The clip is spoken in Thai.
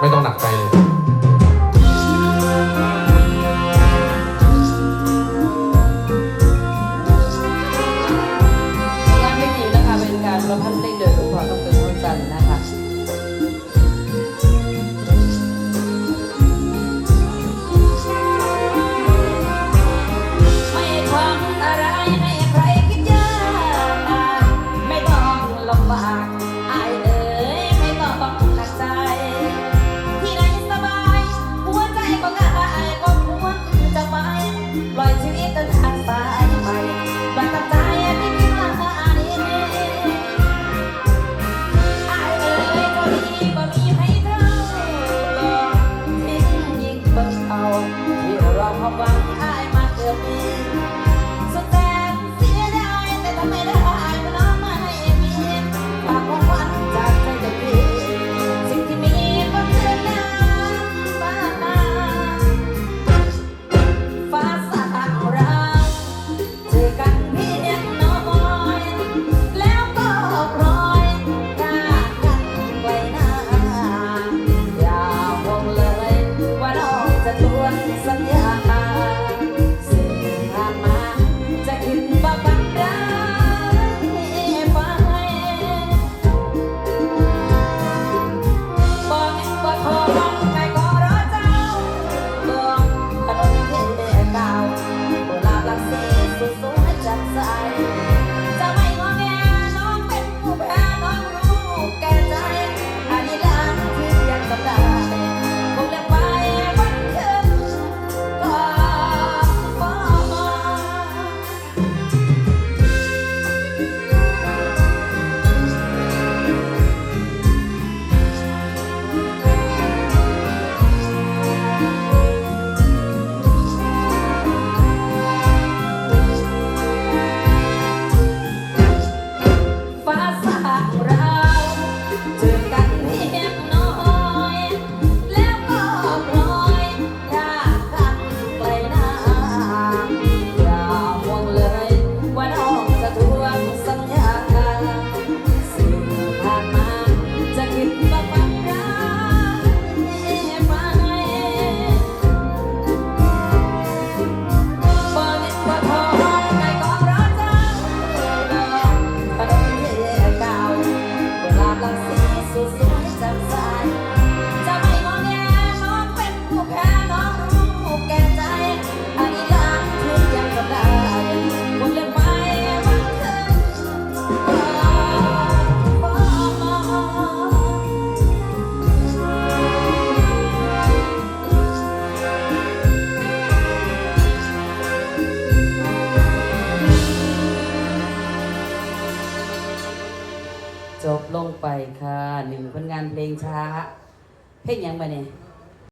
ไม่ต้องหนักใจเลย จบลงไปค่ะหนึ่งผลงานเพลงช้า เพลงยังไปเนี่ย